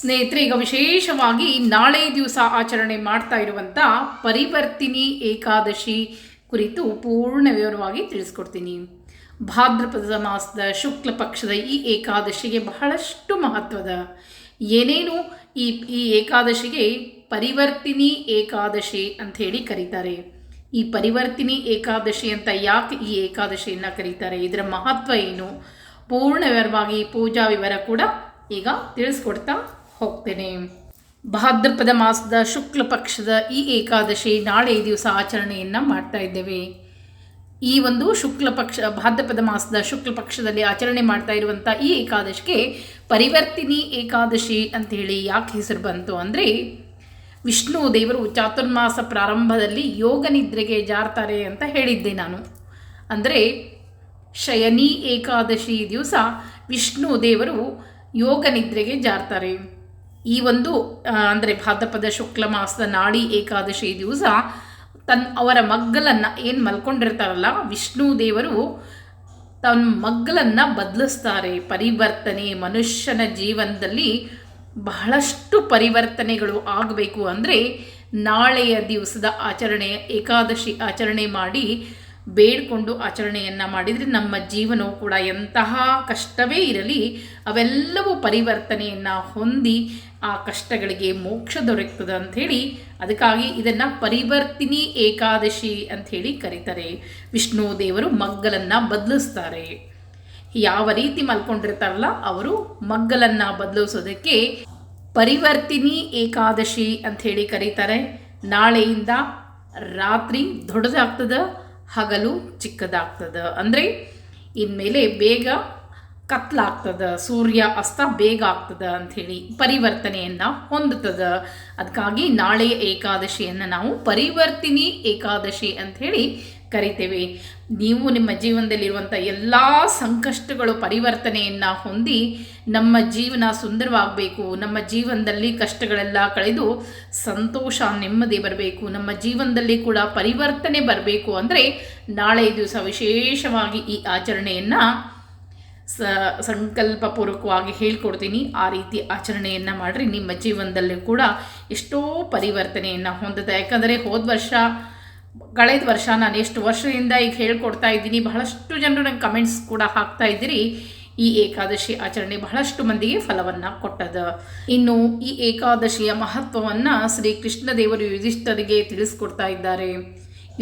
ಸ್ನೇಹಿತರೆ, ಈಗ ವಿಶೇಷವಾಗಿ ನಾಳೆ ದಿವಸ ಆಚರಣೆ ಮಾಡ್ತಾ ಇರುವಂಥ ಪರಿವರ್ತಿನಿ ಏಕಾದಶಿ ಕುರಿತು ಪೂರ್ಣ ವಿವರವಾಗಿ ತಿಳಿಸ್ಕೊಡ್ತೀನಿ. ಭಾದ್ರಪದ ಮಾಸದ ಶುಕ್ಲ ಪಕ್ಷದ ಈ ಏಕಾದಶಿಗೆ ಬಹಳಷ್ಟು ಮಹತ್ವದ. ಏನೇನು ಈ ಈ ಏಕಾದಶಿಗೆ ಪರಿವರ್ತಿನಿ ಏಕಾದಶಿ ಅಂತ ಹೇಳಿ ಕರೀತಾರೆ. ಈ ಪರಿವರ್ತಿನಿ ಏಕಾದಶಿ ಅಂತ ಯಾಕೆ ಈ ಏಕಾದಶಿಯನ್ನು ಕರೀತಾರೆ? ಇದರ ಮಹತ್ವ ಏನು? ಪೂರ್ಣ ವಿವರವಾಗಿ ಪೂಜಾ ವಿವರ ಕೂಡ ಈಗ ತಿಳಿಸ್ಕೊಡ್ತಾ ಹೋಗ್ತೇನೆ. ಭಾದ್ರಪದ ಮಾಸದ ಶುಕ್ಲ ಪಕ್ಷದ ಈ ಏಕಾದಶಿ ನಾಳೆ ದಿವಸ ಆಚರಣೆಯನ್ನು ಮಾಡ್ತಾ ಇದ್ದೇವೆ. ಈ ಒಂದು ಶುಕ್ಲ ಪಕ್ಷ, ಭಾದ್ರಪದ ಮಾಸದ ಶುಕ್ಲ ಪಕ್ಷದಲ್ಲಿ ಆಚರಣೆ ಮಾಡ್ತಾ ಇರುವಂಥ ಈ ಏಕಾದಶಿಗೆ ಪರಿವರ್ತಿನಿ ಏಕಾದಶಿ ಅಂತೇಳಿ ಯಾಕೆ ಹೆಸರು ಬಂತು ಅಂದರೆ, ವಿಷ್ಣು ದೇವರು ಚಾತುರ್ಮಾಸ ಪ್ರಾರಂಭದಲ್ಲಿ ಯೋಗ ನಿದ್ರೆಗೆ ಜಾರ್ತಾರೆ ಅಂತ ಹೇಳಿದ್ದೆ ನಾನು. ಅಂದರೆ, ಶಯನಿ ಏಕಾದಶಿ ದಿವಸ ವಿಷ್ಣು ದೇವರು ಯೋಗ ನಿದ್ರೆಗೆ ಜಾರ್ತಾರೆ. ಈ ಒಂದು ಅಂದರೆ ಭಾದ್ರಪದ ಶುಕ್ಲ ಮಾಸದ ನಾಡಿ ಏಕಾದಶಿ ದಿವಸ ತನ್ನ ಅವರ ಮಗ್ಗಲನ್ನು ಏನು ಮಲ್ಕೊಂಡಿರ್ತಾರಲ್ಲ, ವಿಷ್ಣು ದೇವರು ತನ್ನ ಮಗ್ಗಲನ್ನು ಬದಲಿಸ್ತಾರೆ. ಪರಿವರ್ತನೆ, ಮನುಷ್ಯನ ಜೀವನದಲ್ಲಿ ಬಹಳಷ್ಟು ಪರಿವರ್ತನೆಗಳು ಆಗಬೇಕು ಅಂದರೆ ನಾಳೆಯ ದಿವಸದ ಆಚರಣೆ, ಏಕಾದಶಿ ಆಚರಣೆ ಮಾಡಿ ಬೇಡಿಕೊಂಡು ಆಚರಣೆಯನ್ನು ಮಾಡಿದರೆ ನಮ್ಮ ಜೀವನವು ಕೂಡ ಎಂತಹ ಕಷ್ಟವೇ ಇರಲಿ, ಅವೆಲ್ಲವೂ ಪರಿವರ್ತನೆಯನ್ನು ಹೊಂದಿ ಆ ಕಷ್ಟಗಳಿಗೆ ಮೋಕ್ಷ ದೊರಕ್ತದೆ ಅಂಥೇಳಿ ಅದಕ್ಕಾಗಿ ಇದನ್ನು ಪರಿವರ್ತಿನಿ ಏಕಾದಶಿ ಅಂಥೇಳಿ ಕರೀತಾರೆ. ವಿಷ್ಣು ದೇವರು ಮಗ್ಗಲನ್ನು ಬದಲಿಸ್ತಾರೆ. ಯಾವ ರೀತಿ ಮಲ್ಕೊಂಡಿರ್ತಾರಲ್ಲ ಅವರು ಮಗ್ಗಲನ್ನು ಬದಲಿಸೋದಕ್ಕೆ ಪರಿವರ್ತಿನಿ ಏಕಾದಶಿ ಅಂಥೇಳಿ ಕರೀತಾರೆ. ನಾಳೆಯಿಂದ ರಾತ್ರಿ ದೊಡ್ಡದಾಗ್ತದೆ ಹಗಲು ಚಿಕ್ಕದಾಗ್ತದೆ. ಅಂದರೆ ಇನ್ಮೇಲೆ ಬೇಗ ಕತ್ಲಾಗ್ತದೆ, ಸೂರ್ಯ ಅಸ್ತ ಬೇಗ ಆಗ್ತದೆ ಅಂಥೇಳಿ ಪರಿವರ್ತನೆಯನ್ನು ಹೊಂದುತ್ತದೆ ಅದಕ್ಕಾಗಿ ನಾಳೆಯ ಏಕಾದಶಿಯನ್ನು ನಾವು ಪರಿವರ್ತಿನಿ ಏಕಾದಶಿ ಅಂಥೇಳಿ ಕರಿತೇವೆ. ನೀವು ನಿಮ್ಮ ಜೀವನದಲ್ಲಿರುವಂಥ ಎಲ್ಲ ಸಂಕಷ್ಟಗಳು ಪರಿವರ್ತನೆಯನ್ನು ಹೊಂದಿ ನಮ್ಮ ಜೀವನ ಸುಂದರವಾಗಬೇಕು. ನಮ್ಮ ಜೀವನದಲ್ಲಿ ಕಷ್ಟಗಳೆಲ್ಲ ಕಳೆದು ಸಂತೋಷ, ನೆಮ್ಮದಿ ಬರಬೇಕು. ನಮ್ಮ ಜೀವನದಲ್ಲಿ ಕೂಡ ಪರಿವರ್ತನೆ ಬರಬೇಕು ಅಂದರೆ ನಾಳೆ ದಿವಸ ವಿಶೇಷವಾಗಿ ಈ ಆಚರಣೆಯನ್ನು ಸ, ಸಂಕಲ್ಪಪೂರ್ವಕವಾಗಿ ಹೇಳ್ಕೊಡ್ತೀನಿ. ಆ ರೀತಿ ಆಚರಣೆಯನ್ನು ಮಾಡಿರಿ. ನಿಮ್ಮ ಜೀವನದಲ್ಲಿ ಕೂಡ ಎಷ್ಟೋ ಪರಿವರ್ತನೆಯನ್ನು ಹೊಂದುತ್ತೆ. ಯಾಕಂದರೆ ಹೋದ ವರ್ಷ ಕಳೆದ ವರ್ಷ ನಾನು ಎಷ್ಟು ವರ್ಷದಿಂದ ಈಗ ಹೇಳ್ಕೊಡ್ತಾ ಇದ್ದೀನಿ, ಬಹಳಷ್ಟು ಜನರು ನಂಗೆ ಕಮೆಂಟ್ಸ್ ಕೂಡ ಹಾಕ್ತಾ ಇದ್ದೀರಿ. ಈ ಏಕಾದಶಿ ಆಚರಣೆ ಬಹಳಷ್ಟು ಮಂದಿಗೆ ಫಲವನ್ನು ಕೊಟ್ಟದ. ಇನ್ನು ಈ ಏಕಾದಶಿಯ ಮಹತ್ವವನ್ನು ಶ್ರೀ ಕೃಷ್ಣದೇವರು ಯುಧಿಷ್ಠರಿಗೆ ತಿಳಿಸ್ಕೊಡ್ತಾ ಇದ್ದಾರೆ.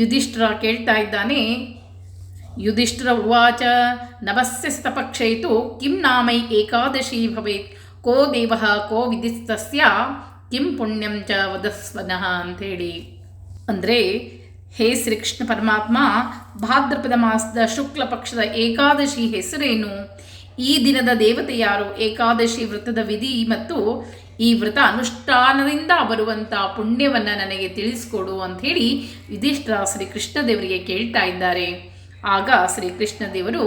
ಯುಧಿಷ್ಠರ ಕೇಳ್ತಾ ಇದ್ದಾನೆ, ಯುಧಿಷ್ಠರ ಉವಾಚ ನವಸ್ಯಸ್ತಪಕ್ಷಯಿತು ಕಿಂ ನಾಮೈ ಏಕಾದಶಿ ಭವೇತ್, ಕೋ ದೇವ ಕೋ ವಿಧಿಸ್ತಸ್ಯ, ಕಿಂ ಪುಣ್ಯಂ ಚ ವದಸ್ವನಃ ಅಂಥೇಳಿ. ಅಂದರೆ ಹೇ ಶ್ರೀಕೃಷ್ಣ ಪರಮಾತ್ಮ, ಭಾದ್ರಪದ ಮಾಸದ ಶುಕ್ಲ ಪಕ್ಷದ ಏಕಾದಶಿ ಹೆಸರೇನು? ಈ ದಿನದ ದೇವತೆ ಯಾರು? ಏಕಾದಶಿ ವ್ರತದ ವಿಧಿ ಮತ್ತು ಈ ವ್ರತ ಅನುಷ್ಠಾನದಿಂದ ಬರುವಂಥ ಪುಣ್ಯವನ್ನು ನನಗೆ ತಿಳಿಸ್ಕೊಡು ಹೇಳಿ ಯುಧಿಷ್ಠರ ಶ್ರೀ ಕೃಷ್ಣದೇವರಿಗೆ ಕೇಳ್ತಾ ಇದ್ದಾರೆ. ಆಗ ಶ್ರೀ ಕೃಷ್ಣದೇವರು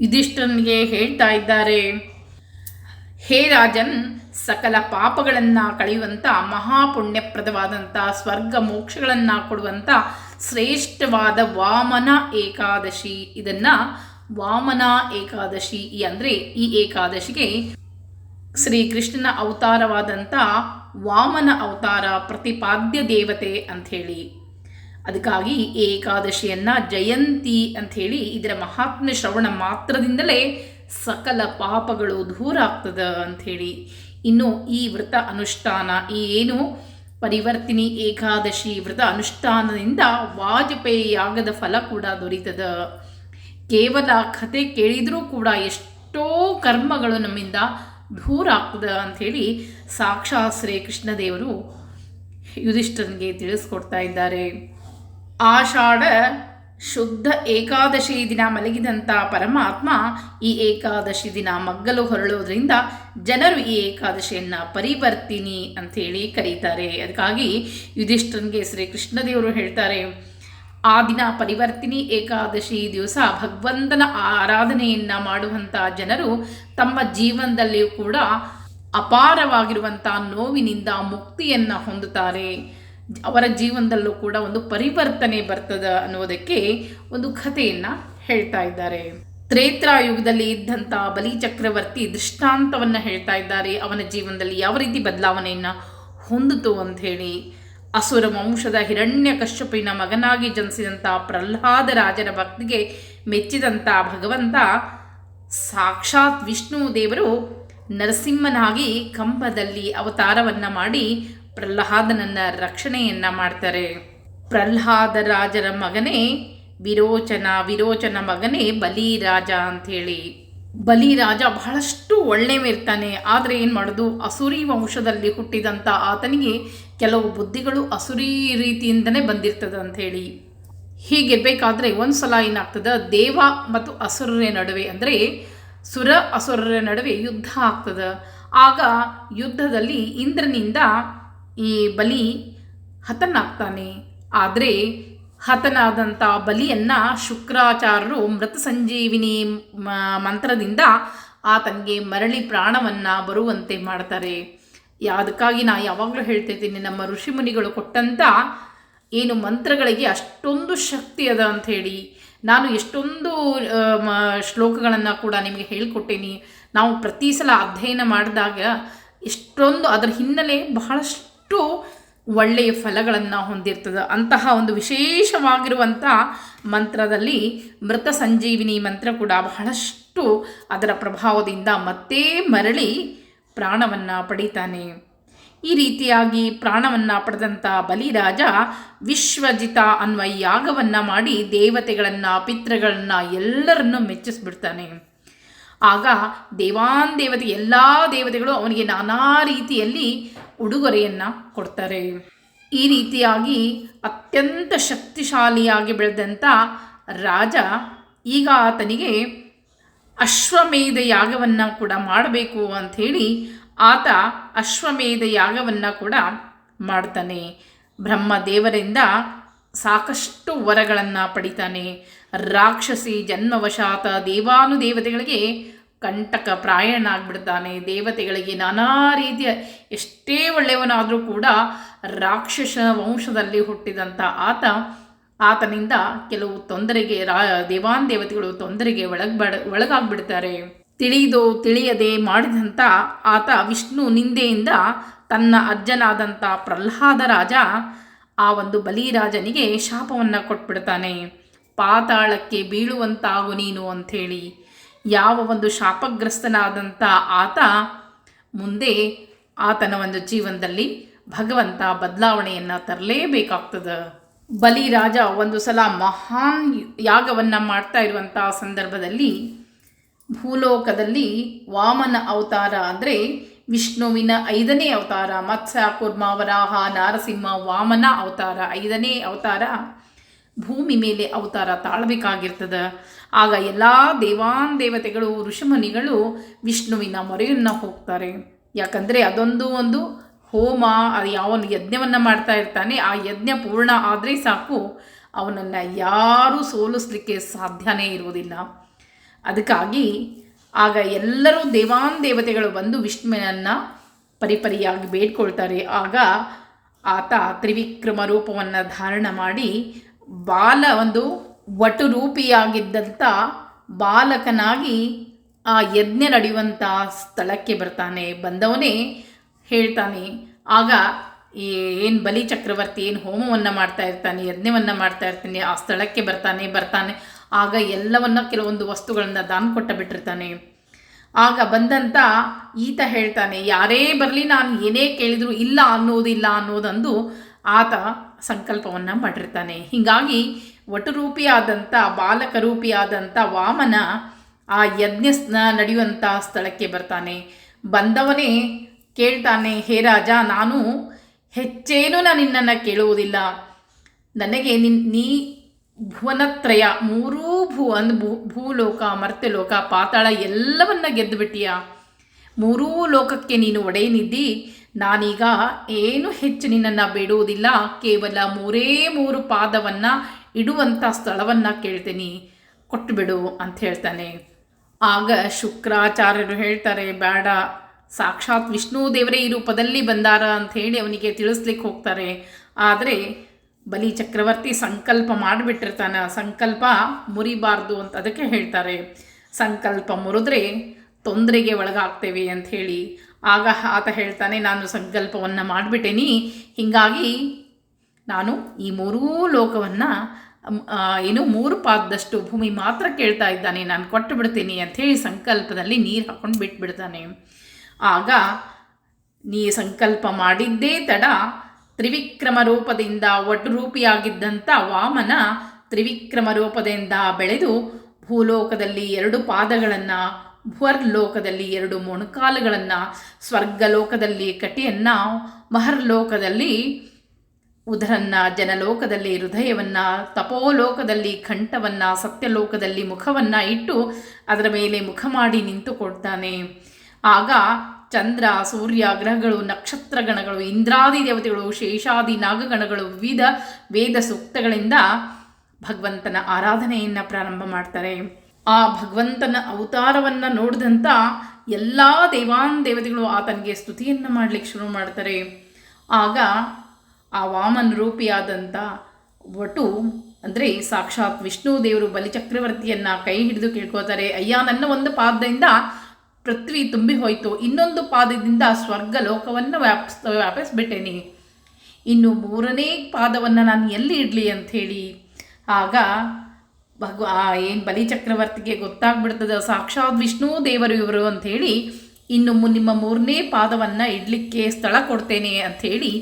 ಯುಧಿಷ್ಠನಿಗೆ ಹೇಳ್ತಾ ಇದ್ದಾರೆ ಹೇ ರಾಜನ್, ಸಕಲ ಪಾಪಗಳನ್ನು ಕಳೆಯುವಂಥ ಮಹಾಪುಣ್ಯಪ್ರದವಾದಂಥ ಸ್ವರ್ಗ ಮೋಕ್ಷಗಳನ್ನು ಕೊಡುವಂಥ ಶ್ರೇಷ್ಠವಾದ ವಾಮನ ಏಕಾದಶಿ. ಇದನ್ನು ವಾಮನ ಏಕಾದಶಿ ಅಂದರೆ ಈ ಏಕಾದಶಿಗೆ ಶ್ರೀಕೃಷ್ಣನ ಅವತಾರವಾದಂಥ ವಾಮನ ಅವತಾರ ಪ್ರತಿಪಾದ್ಯ ದೇವತೆ ಅಂಥೇಳಿ ಅದಕ್ಕಾಗಿ ಏಕಾದಶಿಯನ್ನ ಜಯಂತಿ ಅಂಥೇಳಿ ಇದರ ಮಹಾತ್ಮ ಶ್ರವಣ ಮಾತ್ರದಿಂದಲೇ ಸಕಲ ಪಾಪಗಳು ದೂರ ಆಗ್ತದ ಅಂಥೇಳಿ. ಇನ್ನು ಈ ವ್ರತ ಅನುಷ್ಠಾನ, ಈ ಏನು ಪರಿವರ್ತಿನಿ ಏಕಾದಶಿ ವ್ರತ ಅನುಷ್ಠಾನದಿಂದ ವಾಜಪೇಯಿ ಯಾಗದ ಫಲ ಕೂಡ ದೊರೀತದ. ಕೇವಲ ಕತೆ ಕೇಳಿದರೂ ಕೂಡ ಎಷ್ಟೋ ಕರ್ಮಗಳು ನಮ್ಮಿಂದ ದೂರ ಆಗ್ತದ ಅಂಥೇಳಿ ಸಾಕ್ಷಾತ್ ಶ್ರೀ ಕೃಷ್ಣದೇವರು ಯುಧಿಷ್ಠನಿಗೆ ತಿಳಿಸ್ಕೊಡ್ತಾ ಇದ್ದಾರೆ. ಆಷಾಢ ಶುದ್ಧ ಏಕಾದಶಿ ದಿನ ಮಲಗಿದಂಥ ಪರಮಾತ್ಮ ಈ ಏಕಾದಶಿ ದಿನ ಮಗ್ಗಲು ಹೊರಳೋದ್ರಿಂದ ಜನರು ಈ ಏಕಾದಶಿಯನ್ನು ಪರಿವರ್ತಿನಿ ಅಂಥೇಳಿ ಕರೀತಾರೆ. ಅದಕ್ಕಾಗಿ ಯುಧಿಷ್ಠನ್ಗೆ ಶ್ರೀ ಕೃಷ್ಣದೇವರು ಹೇಳ್ತಾರೆ, ಆ ದಿನ ಪರಿವರ್ತಿನಿ ಏಕಾದಶಿ ದಿವಸ ಭಗವಂತನ ಆರಾಧನೆಯನ್ನು ಮಾಡುವಂಥ ಜನರು ತಮ್ಮ ಜೀವನದಲ್ಲಿಯೂ ಕೂಡ ಅಪಾರವಾಗಿರುವಂಥ ನೋವಿನಿಂದ ಮುಕ್ತಿಯನ್ನು ಹೊಂದುತ್ತಾರೆ. ಅವರ ಜೀವನದಲ್ಲೂ ಕೂಡ ಒಂದು ಪರಿವರ್ತನೆ ಬರ್ತದ ಅನ್ನೋದಕ್ಕೆ ಒಂದು ಕಥೆಯನ್ನು ಹೇಳ್ತಾ ಇದ್ದಾರೆ. ತ್ರೇತ್ರಾಯುಗದಲ್ಲಿ ಇದ್ದಂಥ ಬಲಿ ಚಕ್ರವರ್ತಿ ದೃಷ್ಟಾಂತವನ್ನು ಹೇಳ್ತಾ ಇದ್ದಾರೆ. ಅವನ ಜೀವನದಲ್ಲಿ ಯಾವ ರೀತಿ ಬದಲಾವಣೆಯನ್ನು ಹೊಂದಿತು ಅಂತ ಹೇಳಿ ಅಸುರ ವಂಶದ ಹಿರಣ್ಯ ಕಶ್ಯಪಿನ ಮಗನಾಗಿ ಜನಿಸಿದಂಥ ಪ್ರಹ್ಲಾದ ರಾಜನ ಭಕ್ತಿಗೆ ಮೆಚ್ಚಿದಂಥ ಭಗವಂತ ಸಾಕ್ಷಾತ್ ವಿಷ್ಣು ದೇವರು ನರಸಿಂಹನಾಗಿ ಕಂಬದಲ್ಲಿ ಅವತಾರವನ್ನು ಮಾಡಿ ಪ್ರಹ್ಲಾದನನ್ನ ರಕ್ಷಣೆಯನ್ನ ಮಾಡ್ತಾರೆ. ಪ್ರಹ್ಲಾದ ರಾಜರ ಮಗನೇ ವಿರೋಚನ ವಿರೋಚನ ಮಗನೇ ಬಲಿರಾಜ ಅಂಥೇಳಿ. ಬಲಿರಾಜ ಬಹಳಷ್ಟು ಒಳ್ಳೆಯವಿರ್ತಾನೆ ಆದರೆ ಏನು ಮಾಡೋದು? ಅಸುರಿ ವಂಶದಲ್ಲಿ ಹುಟ್ಟಿದಂಥ ಆತನಿಗೆ ಕೆಲವು ಬುದ್ಧಿಗಳು ಅಸುರಿ ರೀತಿಯಿಂದನೇ ಬಂದಿರ್ತದೆ ಅಂಥೇಳಿ. ಹೀಗಿರಬೇಕಾದ್ರೆ ಒಂದು ಸಲ ಏನಾಗ್ತದೆ? ದೇವ ಮತ್ತು ಅಸುರರ ನಡುವೆ ಅಂದರೆ ಸುರ ಅಸುರರ ನಡುವೆ ಯುದ್ಧ ಆಗ್ತದೆ. ಆಗ ಯುದ್ಧದಲ್ಲಿ ಇಂದ್ರನಿಂದ ಈ ಬಲಿ ಹತನಾಗ್ತಾನೆ. ಆದರೆ ಹತನಾದಂಥ ಬಲಿಯನ್ನು ಶುಕ್ರಾಚಾರ್ಯರು ಮೃತ ಸಂಜೀವಿನಿ ಮಂತ್ರದಿಂದ ಆತನಿಗೆ ಮರಳಿ ಪ್ರಾಣವನ್ನು ಬರುವಂತೆ ಮಾಡ್ತಾರೆ. ಅದಕ್ಕಾಗಿ ನಾ ಯಾವಾಗಲೂ ಹೇಳ್ತಿರ್ತೀನಿ ನಮ್ಮ ಋಷಿಮುನಿಗಳು ಕೊಟ್ಟಂಥ ಏನು ಮಂತ್ರಗಳಿಗೆ ಅಷ್ಟೊಂದು ಶಕ್ತಿ ಅದ ಅಂಥೇಳಿ ನಾನು ಎಷ್ಟೊಂದು ಶ್ಲೋಕಗಳನ್ನು ಕೂಡ ನಿಮಗೆ ಹೇಳಿಕೊಟ್ಟೇನಿ. ನಾವು ಪ್ರತಿ ಸಲ ಅಧ್ಯಯನ ಮಾಡಿದಾಗ ಎಷ್ಟೊಂದು ಅದರ ಹಿನ್ನೆಲೆ ಬಹಳಷ್ಟು ಒಳ್ಳೆಯ ಫಲಗಳನ್ನು ಹೊಂದಿರ್ತದೆ. ಅಂತಹ ಒಂದು ವಿಶೇಷವಾಗಿರುವಂಥ ಮಂತ್ರದಲ್ಲಿ ಮೃತ ಸಂಜೀವಿನಿ ಮಂತ್ರ ಕೂಡ ಬಹಳಷ್ಟು ಅದರ ಪ್ರಭಾವದಿಂದ ಮತ್ತೆ ಮರಳಿ ಪ್ರಾಣವನ್ನು ಪಡಿತಾನೆ. ಈ ರೀತಿಯಾಗಿ ಪ್ರಾಣವನ್ನು ಪಡೆದಂಥ ಬಲಿರಾಜ ವಿಶ್ವಜಿತ ಅನ್ವಯ ಯಾಗವನ್ನು ಮಾಡಿ ದೇವತೆಗಳನ್ನು, ಪಿತೃಗಳನ್ನು ಎಲ್ಲರನ್ನೂ ಮೆಚ್ಚಿಸ್ಬಿಡ್ತಾನೆ. ಆಗ ದೇವಾನ್ ದೇವತೆ, ಎಲ್ಲ ದೇವತೆಗಳು ಅವನಿಗೆ ನಾನಾ ರೀತಿಯಲ್ಲಿ ಉಡುಗೊರೆಯನ್ನು ಕೊಡ್ತಾರೆ. ಈ ರೀತಿಯಾಗಿ ಅತ್ಯಂತ ಶಕ್ತಿಶಾಲಿಯಾಗಿ ಬೆಳೆದಂಥ ರಾಜ ಈಗ ಆತನಿಗೆ ಅಶ್ವಮೇಧ ಯಾಗವನ್ನು ಕೂಡ ಮಾಡಬೇಕು ಅಂಥೇಳಿ ಆತ ಅಶ್ವಮೇಧ ಯಾಗವನ್ನು ಕೂಡ ಮಾಡ್ತಾನೆ. ಬ್ರಹ್ಮ ದೇವರಿಂದ ಸಾಕಷ್ಟು ವರಗಳನ್ನು ಪಡಿತಾನೆ. ರಾಕ್ಷಸಿ ಜನ್ಮವಶಾತ ದೇವಾನುದೇವತೆಗಳಿಗೆ ಕಂಟಕ ಪ್ರಾಯಣನಾಗ್ಬಿಡ್ತಾನೆ. ದೇವತೆಗಳಿಗೆ ನಾನಾ ರೀತಿಯ ಎಷ್ಟೇ ಒಳ್ಳೆಯವನಾದರೂ ಕೂಡ ರಾಕ್ಷಸ ವಂಶದಲ್ಲಿ ಹುಟ್ಟಿದಂಥ ಆತ, ಆತನಿಂದ ಕೆಲವು ತೊಂದರೆಗೆ ರಾ ದೇವಾನ್ ದೇವತೆಗಳು ತೊಂದರೆಗೆ ಒಳಗ್ಬಡ ಒಳಗಾಗ್ಬಿಡ್ತಾರೆ. ತಿಳಿದು ತಿಳಿಯದೆ ಮಾಡಿದಂಥ ಆತ ವಿಷ್ಣು ನಿಂದೆಯಿಂದ ತನ್ನ ಅಜ್ಜನಾದಂಥ ಪ್ರಹ್ಲಾದ ರಾಜ ಆ ಒಂದು ಬಲಿರಾಜನಿಗೆ ಶಾಪವನ್ನು ಕೊಟ್ಬಿಡ್ತಾನೆ. ಪಾತಾಳಕ್ಕೆ ಬೀಳುವಂತಾಗು ನೀನು ಅಂಥೇಳಿ. ಯಾವ ಒಂದು ಶಾಪಗ್ರಸ್ತನಾದಂಥ ಆತ ಮುಂದೆ ಆತನ ಒಂದು ಜೀವನದಲ್ಲಿ ಭಗವಂತ ಬದಲಾವಣೆಯನ್ನು ತರಲೇಬೇಕಾಗ್ತದೆ. ಬಲಿರಾಜ ಒಂದು ಸಲ ಮಹಾನ್ ಯಾಗವನ್ನು ಮಾಡ್ತಾ ಇರುವಂಥ ಸಂದರ್ಭದಲ್ಲಿ ಭೂಲೋಕದಲ್ಲಿ ವಾಮನ ಅವತಾರ ಅಂದರೆ ವಿಷ್ಣುವಿನ ಐದನೇ ಅವತಾರ ಮತ್ಸ್ಯ ಕುರ್ಮ ವರಾಹ, ನಾರಸಿಂಹ, ವಾಮನ ಅವತಾರ, ಐದನೇ ಅವತಾರ. ಭೂಮಿ ಮೇಲೆ ಅವತಾರ ತಾಳಬೇಕಾಗಿರ್ತದೆ. ಆಗ ಎಲ್ಲ ದೇವಾನ್ ದೇವತೆಗಳು ಋಷಿಮುನಿಗಳು ವಿಷ್ಣುವಿನ ಮೊರೆಯನ್ನು ಹೋಗ್ತಾರೆ. ಯಾಕಂದರೆ ಅದೊಂದು ಒಂದು ಹೋಮ, ಅದು ಯಾವನು ಯಜ್ಞವನ್ನು ಮಾಡ್ತಾ ಇರ್ತಾನೆ, ಆ ಯಜ್ಞ ಪೂರ್ಣ ಆದರೆ ಸಾಕು, ಅವನನ್ನು ಯಾರೂ ಸೋಲಿಸ್ಲಿಕ್ಕೆ ಸಾಧ್ಯನೇ ಇರುವುದಿಲ್ಲ. ಅದಕ್ಕಾಗಿ ಆಗ ಎಲ್ಲರೂ ದೇವಾನ್ ದೇವತೆಗಳು ಬಂದು ವಿಷ್ಣುವಿನನ್ನು ಪರಿಪರಿಯಾಗಿ ಬೇಡ್ಕೊಳ್ತಾರೆ. ಆಗ ಆತ ತ್ರಿವಿಕ್ರಮ ರೂಪವನ್ನು ಧಾರಣ ಮಾಡಿ ಬಾಲ ಒಂದು ವಟು ರೂಪಿಯಾಗಿದ್ದಂಥ ಬಾಲಕನಾಗಿ ಆ ಯಜ್ಞ ನಡೆಯುವಂಥ ಸ್ಥಳಕ್ಕೆ ಬರ್ತಾನೆ, ಬಂದವನೇ ಹೇಳ್ತಾನೆ, ಆಗ ಏನು ಬಲಿ ಚಕ್ರವರ್ತಿ, ಏನು ಹೋಮವನ್ನು ಮಾಡ್ತಾ ಇರ್ತಾನೆ, ಯಜ್ಞವನ್ನು ಮಾಡ್ತಾ ಇರ್ತಾನೆ, ಆ ಸ್ಥಳಕ್ಕೆ ಬರ್ತಾನೆ ಬರ್ತಾನೆ, ಆಗ ಎಲ್ಲವನ್ನ ಕೆಲವೊಂದು ವಸ್ತುಗಳನ್ನ ದಾನ ಕೊಟ್ಟ ಬಿಟ್ಟಿರ್ತಾನೆ. ಆಗ ಬಂದಂಥ ಈತ ಹೇಳ್ತಾನೆ, ಯಾರೇ ಬರಲಿ ನಾನು ಏನೇ ಕೇಳಿದರೂ ಇಲ್ಲ ಅನ್ನೋದಿಲ್ಲ ಅನ್ನೋದೊಂದು ಆತ ಸಂಕಲ್ಪವನ್ನು ಮಾಡಿರ್ತಾನೆ ಹೀಗಾಗಿ ವಟುರೂಪಿಯಾದಂಥ ಬಾಲಕರೂಪಿಯಾದಂಥ ವಾಮನ ಆ ಯಜ್ಞ ನಡೆಯುವಂಥ ಸ್ಥಳಕ್ಕೆ ಬರ್ತಾನೆ. ಬಂದವನೇ ಕೇಳ್ತಾನೆ, ಹೇ ರಾಜ, ನಾನು ಹೆಚ್ಚೇನು ನಾನು ನಿನ್ನನ್ನು ಕೇಳುವುದಿಲ್ಲ. ನನಗೆ ನಿನ್, ನೀ ಭುವನತ್ರಯ, ಮೂರೂ ಭೂ, ಅಂದ್ ಭೂ, ಭೂಲೋಕ, ಮರ್ತ್ಯಲೋಕ, ಪಾತಾಳ ಎಲ್ಲವನ್ನ ಗೆದ್ದುಬಿಟ್ಟಿಯಾ? ಮೂರೂ ಲೋಕಕ್ಕೆ ನೀನು ಒಡೆಯನಿದ್ದಿ? ನಾನೀಗ ಏನು ಹೆಚ್ಚು ನಿನ್ನನ್ನು ಬೇಡುವುದಿಲ್ಲ, ಕೇವಲ ಮೂರೇ ಮೂರು ಪಾದವನ್ನು ಇಡುವಂಥ ಸ್ಥಳವನ್ನು ಕೇಳ್ತೀನಿ. ಕೊಟ್ಟುಬಿಡು ಅಂತ ಹೇಳ್ತಾನೆ. ಆಗ ಶುಕ್ರಾಚಾರ್ಯರು ಹೇಳ್ತಾರೆ ಬೇಡ ಸಾಕ್ಷಾತ್ ವಿಷ್ಣು ದೇವರೇ ಈ ರೂಪದಲ್ಲಿ ಬಂದಾರ ಅಂತ ಹೇಳಿ ಅವನಿಗೆ ತಿಳಿಸ್ಲಿಕ್ಕೆ ಹೋಗ್ತಾರೆ. ಆದರೆ ಬಲಿ ಚಕ್ರವರ್ತಿ ಸಂಕಲ್ಪ ಮಾಡಿಬಿಟ್ಟಿರ್ತಾನೆ, ಸಂಕಲ್ಪ ಮುರಿಬಾರ್ದು ಅಂತ ಅದಕ್ಕೆ ಹೇಳ್ತಾರೆ. ಸಂಕಲ್ಪ ಮುರಿದ್ರೆ ತೊಂದರೆಗೆ ಒಳಗಾಗ್ತೇವೆ ಅಂಥೇಳಿ ಆಗ ಆತ ಹೇಳ್ತಾನೆ, ನಾನು ಸಂಕಲ್ಪವನ್ನು ಮಾಡಿಬಿಟ್ಟೇನಿ. ಹೀಗಾಗಿ ನಾನು ಈ ಮೂರೂ ಲೋಕವನ್ನು ಏನು ಮೂರು ಪಾದದಷ್ಟು ಭೂಮಿ ಮಾತ್ರ ಕೇಳ್ತಾ ಇದ್ದಾನೆ. ನಾನು ಕೊಟ್ಟು ಬಿಡ್ತೀನಿ ಅಂಥೇಳಿ ಸಂಕಲ್ಪದಲ್ಲಿ ನೀರು ಹಾಕೊಂಡು ಬಿಟ್ಬಿಡ್ತಾನೆ. ಆಗ ನೀ ಸಂಕಲ್ಪ ಮಾಡಿದ್ದೇ ತಡ, ತ್ರಿವಿಕ್ರಮ ರೂಪದಿಂದ ರೂಪಿಯಾಗಿದ್ದಂಥ ವಾಮನ ತ್ರಿವಿಕ್ರಮ ರೂಪದಿಂದ ಬೆಳೆದು ಭೂಲೋಕದಲ್ಲಿ ಎರಡು ಪಾದಗಳನ್ನು ಭುವರ್ಲೋಕದಲ್ಲಿ ಎರಡು ಮೊಣಕಾಲುಗಳನ್ನು ಸ್ವರ್ಗಲೋಕದಲ್ಲಿ ಕಟಿಯನ್ನು, ಮಹರ್ಲೋಕದಲ್ಲಿ ಉದರನ್ನ, ಜನಲೋಕದಲ್ಲಿ ಹೃದಯವನ್ನು, ತಪೋಲೋಕದಲ್ಲಿ ಕಂಠವನ್ನು, ಸತ್ಯಲೋಕದಲ್ಲಿ ಮುಖವನ್ನು ಇಟ್ಟು ಅದರ ಮೇಲೆ ಮುಖ ಮಾಡಿ ನಿಂತುಕೊಡ್ತಾನೆ ಆಗ ಚಂದ್ರ, ಸೂರ್ಯ, ಗ್ರಹಗಳು ನಕ್ಷತ್ರ ಗಣಗಳು ಇಂದ್ರಾದಿ ದೇವತೆಗಳು, ಶೇಷಾದಿ ನಾಗಗಣಗಳು ವಿವಿಧ ವೇದ ಸೂಕ್ತಗಳಿಂದ ಭಗವಂತನ ಆರಾಧನೆಯನ್ನು ಪ್ರಾರಂಭ ಮಾಡ್ತಾರೆ. ಆ ಭಗವಂತನ ಅವತಾರವನ್ನು ನೋಡಿದಂಥ ಎಲ್ಲ ದೇವಾನ್ ದೇವತೆಗಳು ಆತನಿಗೆ ಸ್ತುತಿಯನ್ನು ಮಾಡಲಿಕ್ಕೆ ಶುರು ಮಾಡ್ತಾರೆ. ಆಗ ಆ ವಾಮನ ರೂಪಿಯಾದಂಥ ವಟು, ಅಂದರೆ ಸಾಕ್ಷಾತ್ ವಿಷ್ಣು ದೇವರು ಬಲಿಚಕ್ರವರ್ತಿಯನ್ನು ಕೈ ಹಿಡಿದು ಕೇಳ್ಕೋತಾರೆ ಅಯ್ಯ, ನನ್ನ ಒಂದು ಪಾದದಿಂದ ಪೃಥ್ವಿ ತುಂಬಿ ಹೋಯಿತು, ಇನ್ನೊಂದು ಪಾದದಿಂದ ಸ್ವರ್ಗ ಲೋಕವನ್ನು ವ್ಯಾಪಿಸ್, ವ್ಯಾಪಿಸ್ಬಿಟ್ಟೇನಿ. ಇನ್ನು ಮೂರನೇ ಪಾದವನ್ನು ನಾನು ಎಲ್ಲಿ ಇಡಲಿ? ಅಂಥೇಳಿ. ಆಗ ಭಗವ ಏನು ಬಲಿ ಚಕ್ರವರ್ತಿಗೆ ಗೊತ್ತಾಗ್ಬಿಡ್ತದೆ, ಸಾಕ್ಷಾತ್ ವಿಷ್ಣು ದೇವರು ಇವರು ಅಂಥೇಳಿ ಇನ್ನು ನಿಮ್ಮ ಮೂರನೇ ಪಾದವನ್ನು ಇಡಲಿಕ್ಕೆ ಸ್ಥಳ ಕೊಡ್ತೇನೆ ಅಂಥೇಳಿ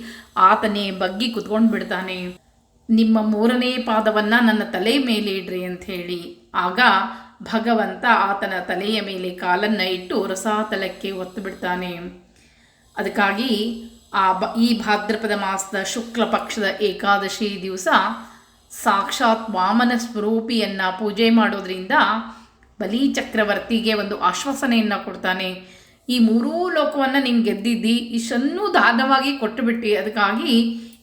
ಆತನೇ ಬಗ್ಗಿ ಕುತ್ಕೊಂಡು ಬಿಡ್ತಾನೆ ನಿಮ್ಮ ಮೂರನೇ ಪಾದವನ್ನು ನನ್ನ ತಲೆ ಮೇಲೆ ಇಡ್ರಿ ಅಂಥೇಳಿ ಆಗ ಭಗವಂತ ಆತನ ತಲೆಯ ಮೇಲೆ ಕಾಲನ್ನು ಇಟ್ಟು ರಸಾತಲಕ್ಕೆ ಒತ್ತು ಬಿಡ್ತಾನೆ ಅದಕ್ಕಾಗಿ ಆ ಈ ಭಾದ್ರಪದ ಮಾಸದ ಶುಕ್ಲ ಪಕ್ಷದ ಏಕಾದಶಿ ದಿವಸ ಸಾಕ್ಷಾತ್ ವಾಮನ ಸ್ವರೂಪಿಯನ್ನು ಪೂಜೆ ಮಾಡೋದ್ರಿಂದ ಬಲಿ ಚಕ್ರವರ್ತಿಗೆ ಒಂದು ಆಶ್ವಾಸನೆಯನ್ನು ಕೊಡ್ತಾನೆ. ಈ ಮೂರೂ ಲೋಕವನ್ನು ನೀನು ಗೆದ್ದಿದ್ದಿ, ಇಷ್ಟನ್ನೂ ದಾನವಾಗಿ ಕೊಟ್ಟುಬಿಟ್ಟು. ಅದಕ್ಕಾಗಿ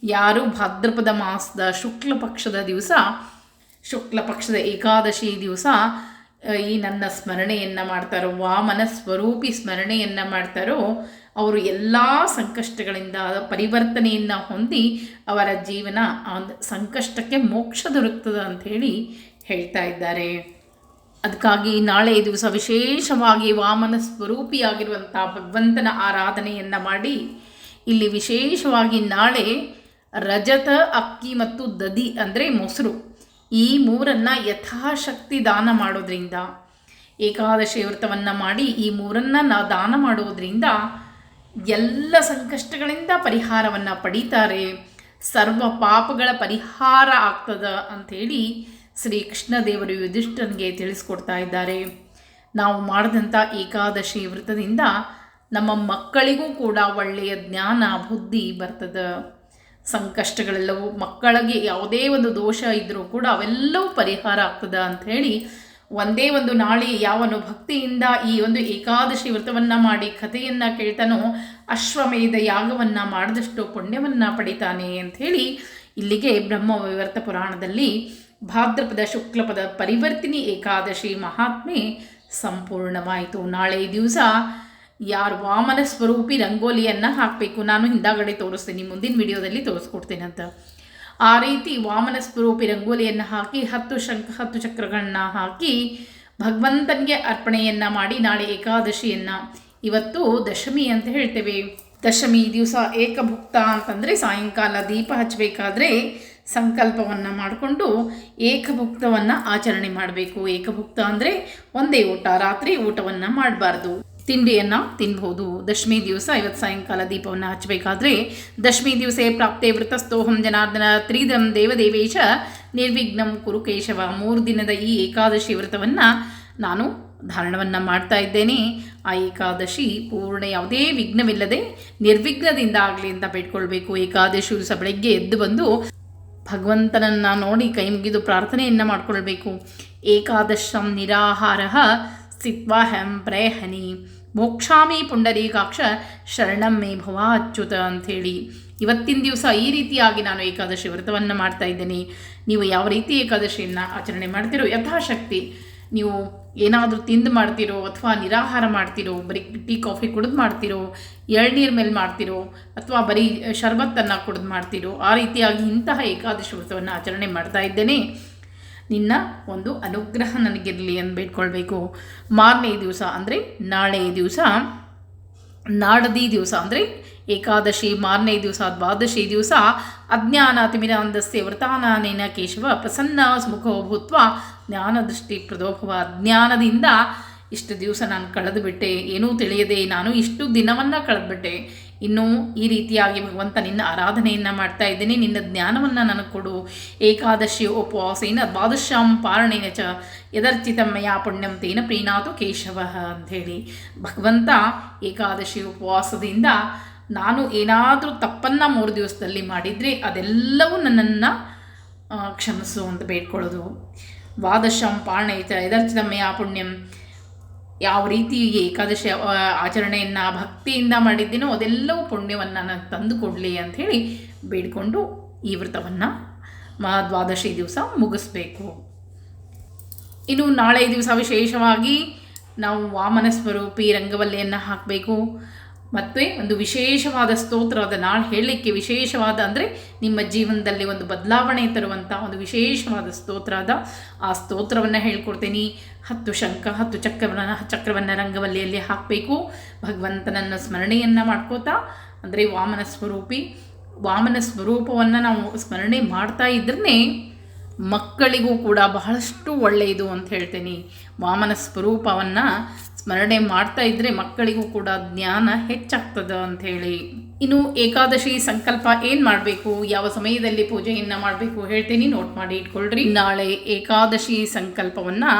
ಯಾರು ಭಾದ್ರಪದ ಮಾಸದ ಶುಕ್ಲ ಪಕ್ಷದ ದಿವಸ ಶುಕ್ಲ ಪಕ್ಷದ ಏಕಾದಶಿ ದಿವಸ, ಈ ನನ್ನ ಸ್ಮರಣೆಯನ್ನು ಮಾಡ್ತಾರೋ, ವಾಮನ ಸ್ವರೂಪಿ ಸ್ಮರಣೆಯನ್ನು ಮಾಡ್ತಾರೋ ಅವರು ಎಲ್ಲ ಸಂಕಷ್ಟಗಳಿಂದ ಪರಿವರ್ತನೆಯನ್ನು ಹೊಂದಿ ಅವರ ಜೀವನ ಸಂಕಷ್ಟಕ್ಕೆ ಮೋಕ್ಷ ದೊರಕ್ತದೆ ಅಂಥೇಳಿ ಹೇಳ್ತಾ ಇದ್ದಾರೆ. ಅದಕ್ಕಾಗಿ ನಾಳೆ ದಿವಸ ವಿಶೇಷವಾಗಿ ವಾಮನ ಸ್ವರೂಪಿಯಾಗಿರುವಂಥ ಭಗವಂತನ ಆರಾಧನೆಯನ್ನು ಮಾಡಿ, ಇಲ್ಲಿ ವಿಶೇಷವಾಗಿ ನಾಳೆ ರಜತ, ಅಕ್ಕಿ ಮತ್ತು ದದಿ ಅಂದರೆ ಮೊಸರು. ಈ ಮೂರನ್ನು ಯಥಾಶಕ್ತಿ ದಾನ ಮಾಡೋದ್ರಿಂದ, ಏಕಾದಶಿ ವ್ರತವನ್ನು ಮಾಡಿ ಈ ಮೂರನ್ನು ನಾ ದಾನ ಮಾಡೋದ್ರಿಂದ ಎಲ್ಲ ಸಂಕಷ್ಟಗಳಿಂದ ಪರಿಹಾರವನ್ನು ಪಡೀತಾರೆ. ಸರ್ವ ಪಾಪಗಳ ಪರಿಹಾರ ಆಗ್ತದ ಅಂಥೇಳಿ ಶ್ರೀ ಕೃಷ್ಣದೇವರು ಯುಧಿಷ್ಠನಿಗೆ ತಿಳಿಸ್ಕೊಡ್ತಾ ಇದ್ದಾರೆ. ನಾವು ಮಾಡಿದಂಥ ಏಕಾದಶಿ ವ್ರತದಿಂದ ನಮ್ಮ ಮಕ್ಕಳಿಗೂ ಕೂಡ ಒಳ್ಳೆಯ ಜ್ಞಾನ, ಬುದ್ಧಿ ಬರ್ತದೆ. ಸಂಕಷ್ಟಗಳೆಲ್ಲವೂ ಮಕ್ಕಳಿಗೆ ಯಾವುದೇ ಒಂದು ದೋಷ ಇದ್ದರೂ ಕೂಡ ಅವೆಲ್ಲವೂ ಪರಿಹಾರ ಆಗ್ತದೆ ಅಂಥೇಳಿ ಒಂದೇ ಒಂದು ನಾಳೆ ಯಾವನು ಭಕ್ತಿಯಿಂದ ಈ ಒಂದು ಏಕಾದಶಿ ವ್ರತವನ್ನು ಮಾಡಿ ಕಥೆಯನ್ನು ಕೇಳ್ತಾನೋ ಅಶ್ವಮೇಧ ಯಾಗವನ್ನು ಮಾಡಿದಷ್ಟು ಪುಣ್ಯವನ್ನು ಪಡಿತಾನೆ ಅಂಥೇಳಿ ಇಲ್ಲಿಗೆ ಬ್ರಹ್ಮ ವಿವರ್ತ ಪುರಾಣದಲ್ಲಿ ಭಾದ್ರಪದ ಶುಕ್ಲಪದ ಪರಿವರ್ತಿನಿ ಏಕಾದಶಿ ಮಹಾತ್ಮೆ ಸಂಪೂರ್ಣವಾಯಿತು. ನಾಳೆ ದಿವಸ ಯಾರು ವಾಮನ ಸ್ವರೂಪಿ ರಂಗೋಲಿಯನ್ನು ಹಾಕಬೇಕು. ನಾನು ಹಿಂದಾಗಡೆ ತೋರಿಸ್ತೀನಿ. ಮುಂದಿನ ವಿಡಿಯೋದಲ್ಲಿ ತೋರಿಸ್ಕೊಡ್ತೀನಿ ಅಂತ ಆ ರೀತಿ ವಾಮನ ಸ್ವರೂಪಿ ರಂಗೋಲಿಯನ್ನು ಹಾಕಿ ಹತ್ತು ಶಂಖ, ಹತ್ತು ಚಕ್ರಗಳನ್ನ ಹಾಕಿ ಭಗವಂತನಿಗೆ ಅರ್ಪಣೆಯನ್ನು ಮಾಡಿ ನಾಳೆ ಏಕಾದಶಿಯನ್ನು. ಇವತ್ತು ದಶಮಿ ಅಂತ ಹೇಳ್ತೇವೆ. ದಶಮಿ ದಿವಸ ಏಕಭುಕ್ತ ಅಂತಂದರೆ ಸಾಯಂಕಾಲ ದೀಪ ಹಚ್ಚಬೇಕಾದ್ರೆ ಸಂಕಲ್ಪವನ್ನು ಮಾಡಿಕೊಂಡು ಏಕಭುಕ್ತವನ್ನು ಆಚರಣೆ ಮಾಡಬೇಕು. ಏಕಭುಕ್ತ ಅಂದರೆ ಒಂದೇ ಊಟ, ರಾತ್ರಿ ಊಟವನ್ನು ಮಾಡಬಾರ್ದು. ತಿಂಡಿಯನ್ನು ತಿನ್ಬೋದು ದಶಮಿ ದಿವಸ ಇವತ್ತು ಸಾಯಂಕಾಲ ದೀಪವನ್ನು ಹಚ್ಚಬೇಕಾದ್ರೆ ದಶಮಿ ದಿವಸೇ ಪ್ರಾಪ್ತೆ ವೃತಸ್ಥೋಹಂ ಜನಾರ್ದನ ತ್ರಿದಂ ದೇವದೇವೇಶ ನಿರ್ವಿಘ್ನಂ ಕುರುಕೇಶವ. ಮೂರು ದಿನದ ಈ ಏಕಾದಶಿ ವ್ರತವನ್ನು ನಾನು ಧಾರಣವನ್ನು ಮಾಡ್ತಾ ಇದ್ದೇನೆ. ಆ ಏಕಾದಶಿ ಪೂರ್ಣ ಯಾವುದೇ ವಿಘ್ನವಿಲ್ಲದೆ ನಿರ್ವಿಘ್ನದಿಂದ ಆಗಲಿ ಅಂತ ಬೇಡ್ಕೊಳ್ಬೇಕು ಏಕಾದಶಿ ದಿವಸ ಬೆಳಗ್ಗೆ ಎದ್ದು ಬಂದು ಭಗವಂತನನ್ನು ನೋಡಿ ಕೈ ಮುಗಿದು ಪ್ರಾರ್ಥನೆಯನ್ನು ಮಾಡಿಕೊಳ್ಬೇಕು. ಏಕಾದಶಂ ನಿರಾಹಾರ ಸ್ಥಿತ್ವಾ ಹೆಂ ಪ್ರಯಹನಿ. ಮೋಕ್ಷಾಮಿ ಪುಂಡರೀಕಾಕ್ಷ ಶರಣಂ ಮೇ ಭವ ಅಚ್ಯುತ ಅಂಥೇಳಿ. ಇವತ್ತಿನ ದಿವಸ ಈ ರೀತಿಯಾಗಿ ನಾನು ಏಕಾದಶಿ ವ್ರತವನ್ನು ಮಾಡ್ತಾ ಇದ್ದೇನೆ. ನೀವು ಯಾವ ರೀತಿ ಏಕಾದಶಿಯನ್ನು ಆಚರಣೆ ಮಾಡ್ತಿರೋ, ಯಥಾಶಕ್ತಿ, ನೀವು ಏನಾದರೂ ತಿಂದು ಮಾಡ್ತಿರೋ ಅಥವಾ ನಿರಾಹಾರ ಮಾಡ್ತಿರೋ, ಬರೀ ಟೀ, ಕಾಫಿ ಕುಡಿದು ಮಾಡ್ತಿರೋ ಎಳ್ನೀರು ಮೇಲೆ ಮಾಡ್ತಿರೋ, ಅಥವಾ ಬರೀ ಶರ್ಬತ್ತನ್ನು ಕುಡಿದು ಮಾಡ್ತಿರೋ, ಆ ರೀತಿಯಾಗಿ ಇಂತಹ ಏಕಾದಶಿ ವ್ರತವನ್ನು ಆಚರಣೆ ಮಾಡ್ತಾ ಇದ್ದೇನೆ. ನಿನ್ನ ಒಂದು ಅನುಗ್ರಹ ನನಗಿರಲಿ ಅಂತ ಬೇಡ್ಕೊಳ್ಬೇಕು. ಮಾರನೇ ದಿವಸ ಅಂದರೆ ನಾಳೆ ದಿವಸ, ನಾಡದಿ ದಿವಸ ಅಂದರೆ ಏಕಾದಶಿ, ಮಾರನೇ ದಿವಸ, ದ್ವಾದಶಿ ದಿವಸ ಅಜ್ಞಾನ ತಿಮಿರಾಂಧಸ್ಯ ವೃತಾನಾನೇನ ಕೇಶವ ಪ್ರಸನ್ನ ಸುಮುಖೋ ಭೂತ್ವ, ಜ್ಞಾನದೃಷ್ಟಿ ಪ್ರದೋಭವ ಜ್ಞಾನದಿಂದ ಇಷ್ಟು ದಿವಸ ನಾನು ಕಳೆದುಬಿಟ್ಟೆ. ಏನೂ ತಿಳಿಯದೆ ನಾನು ಇಷ್ಟು ದಿನವನ್ನು ಕಳೆದುಬಿಟ್ಟೆ. ಇನ್ನು ಈ ರೀತಿಯಾಗಿ ಭಗವಂತ ನಿನ್ನ ಆರಾಧನೆಯನ್ನು ಮಾಡ್ತಾ ಇದ್ದೀನಿ. ನಿನ್ನ ಜ್ಞಾನವನ್ನು ನನಗೆ ಕೊಡು. ಏಕಾದಶಿ ಉಪವಾಸೇನ ದ್ವಾದಶಾಂ ಪಾರಣೇನ ಚ ಯದರ್ಚಿತ ಮಯಾ ಪುಣ್ಯಂ ತೇನ ಪ್ರೀಣಾತು ಕೇಶವ ಅಂಥೇಳಿ. ಭಗವಂತ ಏಕಾದಶಿ ಉಪವಾಸದಿಂದ ನಾನು ಏನಾದರೂ ತಪ್ಪನ್ನು ಮೂರು ದಿವಸದಲ್ಲಿ ಮಾಡಿದರೆ ಅದೆಲ್ಲವೂ ನನ್ನನ್ನು ಕ್ಷಮಿಸು ಅಂತ ಬೇಡ್ಕೊಳ್ಳೋದು. ದ್ವಾದಶಾಂ ಪಾರಣೆ ಚ ಯದರ್ಚಿತ ಮಯ ಪುಣ್ಯಂ ಯಾವ ರೀತಿ ಏಕಾದಶಿ ಆಚರಣೆಯನ್ನು ಭಕ್ತಿಯಿಂದ ಮಾಡಿದ್ದೀನೋ ಅದೆಲ್ಲವೂ ಪುಣ್ಯವನ್ನು ನಾನು ತಂದು ಕೊಡಲಿ ಅಂಥೇಳಿ ಬೇಡಿಕೊಂಡು ಈ ವ್ರತವನ್ನು ದ್ವಾದಶಿ ದಿವಸ ಮುಗಿಸ್ಬೇಕು. ಇನ್ನು ನಾಳೆ ದಿವಸ ವಿಶೇಷವಾಗಿ ನಾವು ವಾಮನ ಸ್ವರೂಪಿ ರಂಗವಲ್ಲಿಯನ್ನು ಹಾಕಬೇಕು. ಮತ್ತು ಒಂದು ವಿಶೇಷವಾದ ಸ್ತೋತ್ರವಾದ ನಾಳೆ ಹೇಳಲಿಕ್ಕೆ ವಿಶೇಷವಾದ ಅಂದರೆ ನಿಮ್ಮ ಜೀವನದಲ್ಲಿ ಒಂದು ಬದಲಾವಣೆ ತರುವಂಥ ಒಂದು ವಿಶೇಷವಾದ ಸ್ತೋತ್ರದ ಆ ಸ್ತೋತ್ರವನ್ನು ಹೇಳ್ಕೊಡ್ತೀನಿ. ಹತ್ತು ಶಂಖ, ಹತ್ತು ಚಕ್ರವನ್ನ, ಚಕ್ರವನ್ನು ರಂಗವಲ್ಲಿಯಲ್ಲಿ ಹಾಕಬೇಕು. ಭಗವಂತನನ್ನ ಸ್ಮರಣೆಯನ್ನು ಮಾಡ್ಕೋತಾ, ಅಂದರೆ ವಾಮನ ಸ್ವರೂಪಿ, ವಾಮನ ಸ್ವರೂಪವನ್ನು ನಾವು ಸ್ಮರಣೆ ಮಾಡ್ತಾ ಇದ್ರೇ ಮಕ್ಕಳಿಗೂ ಕೂಡ ಬಹಳಷ್ಟು ಒಳ್ಳೆಯದು ಅಂತ ಹೇಳ್ತೀನಿ. ವಾಮನ ಸ್ವರೂಪವನ್ನು ಸ್ಮರಣೆ ಮಾಡ್ತಾ ಇದ್ದರೆ ಮಕ್ಕಳಿಗೂ ಕೂಡ ಜ್ಞಾನ ಹೆಚ್ಚಾಗ್ತದೆ ಅಂತ ಹೇಳಿ. ಇನ್ನು ಏಕಾದಶಿ ಸಂಕಲ್ಪ ಏನು ಮಾಡಬೇಕು? ಯಾವ ಸಮಯದಲ್ಲಿ ಪೂಜೆಯನ್ನು ಮಾಡಬೇಕು ಹೇಳ್ತೀನಿ ನೋಟ್ ಮಾಡಿ ಇಟ್ಕೊಳ್ರಿ. ನಾಳೆ ಏಕಾದಶಿ ಸಂಕಲ್ಪವನ್ನು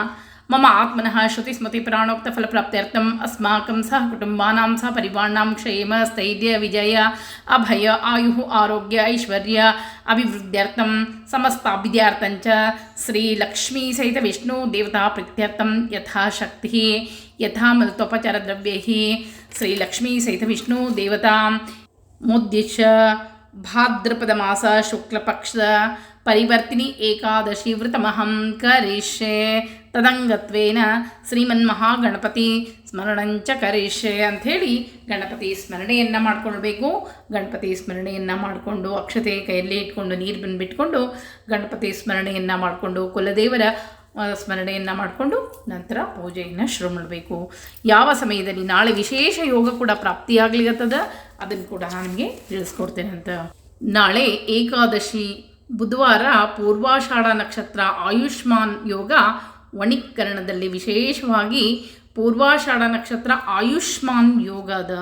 मम आत्मन श्रुतिस्मृतिपराणोक्तफल प्राप्त अस्माक सह कुटुम्बानां सह परिवाराणां क्षेम स्थैर्यविजय अभय, आयु, आरोग्य, ऐश्वर्य अभिवृद्ध्यर्थं समस्ताभिद्यार्थं च श्रीलक्ष्मीसहितविष्णुदेवताप्रीत्यर्थं यथाशक्तिः, यथा विष्णु देवता, मुद्दिश, भाद्रपदमास, शुक्लपक्ष, परिवर्तिनी एकादशी, व्रतमहं करिष्ये। ತದಂಗತ್ವೇನ ಶ್ರೀಮನ್ಮಹಾಗಣಪತಿ ಸ್ಮರಣಂಚ ಕರಿಷ್ಯೆ ಅಂಥೇಳಿ ಗಣಪತಿ ಸ್ಮರಣೆಯನ್ನು ಮಾಡ್ಕೊಳ್ಬೇಕು. ಗಣಪತಿ ಸ್ಮರಣೆಯನ್ನು ಮಾಡಿಕೊಂಡು ಅಕ್ಷತೆ ಕೈಯಲ್ಲಿ ಇಟ್ಕೊಂಡು ನೀರು ಬಂದುಬಿಟ್ಕೊಂಡು ಗಣಪತಿ ಸ್ಮರಣೆಯನ್ನು ಮಾಡಿಕೊಂಡು ಕುಲದೇವರ ಸ್ಮರಣೆಯನ್ನು ಮಾಡಿಕೊಂಡು ನಂತರ ಪೂಜೆಯನ್ನು ಶುರು ಮಾಡಬೇಕು. ಯಾವ ಸಮಯದಲ್ಲಿ ನಾಳೆ ವಿಶೇಷ ಯೋಗ ಕೂಡ ಪ್ರಾಪ್ತಿಯಾಗ್ಲಿಗತ್ತದ ಅದನ್ನು ಕೂಡ ನಿಮಗೆ ಅಂತ. ನಾಳೆ ಏಕಾದಶಿ, ಬುಧವಾರ ಪೂರ್ವಾಷಾಢ ನಕ್ಷತ್ರ ಆಯುಷ್ಮಾನ್ ಯೋಗ ವಣಿಕರಣದಲ್ಲಿ ವಿಶೇಷವಾಗಿ ಪೂರ್ವಾಷಾಢ ನಕ್ಷತ್ರ ಆಯುಷ್ಮಾನ್ ಯೋಗದ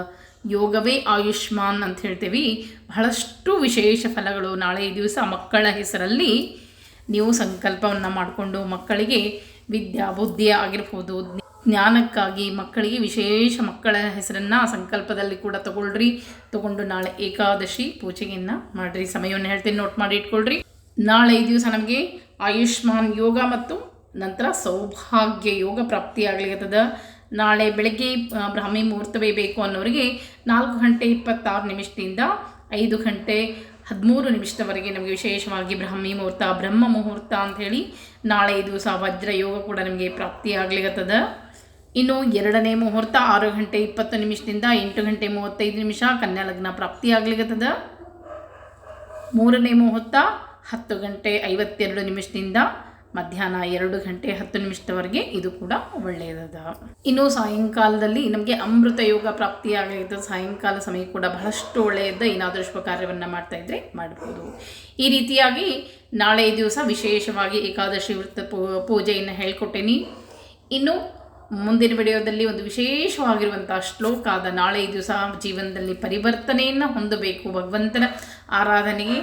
ಯೋಗವೇ ಆಯುಷ್ಮಾನ್ ಅಂತ ಹೇಳ್ತೀವಿ. ಬಹಳಷ್ಟು ವಿಶೇಷ ಫಲಗಳು ನಾಳೆ ದಿವಸ ಮಕ್ಕಳ ಹೆಸರಲ್ಲಿ ನೀವು ಸಂಕಲ್ಪವನ್ನು ಮಾಡಿಕೊಂಡು ಮಕ್ಕಳಿಗೆ ವಿದ್ಯಾ ಬುದ್ಧಿ ಆಗಿರ್ಬೋದು, ಜ್ಞಾನಕ್ಕಾಗಿ ಮಕ್ಕಳಿಗೆ ವಿಶೇಷ ಮಕ್ಕಳ ಹೆಸರನ್ನು ಸಂಕಲ್ಪದಲ್ಲಿ ಕೂಡ ತಗೊಳ್ರಿ. ತಗೊಂಡು ನಾಳೆ ಏಕಾದಶಿ ಪೂಜೆಯನ್ನು ಮಾಡಿರಿ. ಸಮಯವನ್ನು ಹೇಳ್ತೀನಿ, ನೋಟ್ ಮಾಡಿ ಇಟ್ಕೊಳ್ರಿ. ನಾಳೆ ದಿವಸ ನಮಗೆ ಆಯುಷ್ಮಾನ್ ಯೋಗ ಮತ್ತು ನಂತರ ಸೌಭಾಗ್ಯ ಯೋಗ ಪ್ರಾಪ್ತಿಯಾಗಲಿರ್ತದ ನಾಳೆ ಬೆಳಗ್ಗೆ ಬ್ರಾಹ್ಮಿ ಮುಹೂರ್ತವೇ ಬೇಕು ಅನ್ನೋರಿಗೆ ನಾಲ್ಕು ಗಂಟೆ ಇಪ್ಪತ್ತಾರು ನಿಮಿಷದಿಂದ ಐದು ಗಂಟೆ ಹದಿಮೂರು ನಿಮಿಷದವರೆಗೆ ನಮಗೆ ವಿಶೇಷವಾಗಿ ಬ್ರಾಹ್ಮಿ ಮುಹೂರ್ತ, ಬ್ರಹ್ಮ ಮುಹೂರ್ತ ಅಂಥೇಳಿ ನಾಳೆ ಈ ದಿವಸ ವಜ್ರ ಯೋಗ ಕೂಡ ನಮಗೆ ಪ್ರಾಪ್ತಿಯಾಗ್ಲಿಗತ್ತದ ಇನ್ನು ಎರಡನೇ ಮುಹೂರ್ತ ಆರು ಗಂಟೆ ಇಪ್ಪತ್ತು ನಿಮಿಷದಿಂದ ಎಂಟು ಗಂಟೆ ಮೂವತ್ತೈದು ನಿಮಿಷ ಕನ್ಯಾ ಲಗ್ನ ಪ್ರಾಪ್ತಿಯಾಗ್ಲಿಗತ್ತದ ಮೂರನೇ ಮುಹೂರ್ತ ಹತ್ತು ಗಂಟೆ ಐವತ್ತೆರಡು ನಿಮಿಷದಿಂದ ಮಧ್ಯಾಹ್ನ ಎರಡು ಗಂಟೆ ಹತ್ತು ನಿಮಿಷದವರೆಗೆ ಇದು ಕೂಡ ಒಳ್ಳೆಯದದ. ಇನ್ನು ಸಾಯಂಕಾಲದಲ್ಲಿ ನಮಗೆ ಅಮೃತ ಯೋಗ ಪ್ರಾಪ್ತಿಯಾಗಿದ್ದ ಸಾಯಂಕಾಲ ಸಮಯ ಕೂಡ ಬಹಳಷ್ಟು ಒಳ್ಳೆಯದ ಏನಾದರೂ ಶುಭ ಕಾರ್ಯವನ್ನು ಮಾಡ್ತಾ ಇದ್ದರೆ ಮಾಡ್ಬೋದು. ಈ ರೀತಿಯಾಗಿ ನಾಳೆ ದಿವಸ ವಿಶೇಷವಾಗಿ ಏಕಾದಶಿ ವೃತ್ತ ಪೂಜೆಯನ್ನು ಹೇಳ್ಕೊಟ್ಟೇನಿ. ಇನ್ನು ಮುಂದಿನ ವಿಡಿಯೋದಲ್ಲಿ ಒಂದು ವಿಶೇಷವಾಗಿರುವಂಥ ಶ್ಲೋಕ ಆದ ನಾಳೆ ದಿವಸ ಜೀವನದಲ್ಲಿ ಪರಿವರ್ತನೆಯನ್ನು ಹೊಂದಬೇಕು ಭಗವಂತನ ಆರಾಧನೆಗೆ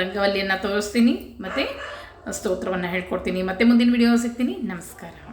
ರಂಗವಲ್ಲಿಯನ್ನು ತೋರಿಸ್ತೀನಿ. ಮತ್ತು ಸ್ತೋತ್ರವನ್ನು ಹೇಳ್ಕೊಡ್ತೀನಿ. ಮತ್ತೆ ಮುಂದಿನ ವಿಡಿಯೋ ಸಿಗ್ತೀನಿ. ನಮಸ್ಕಾರ.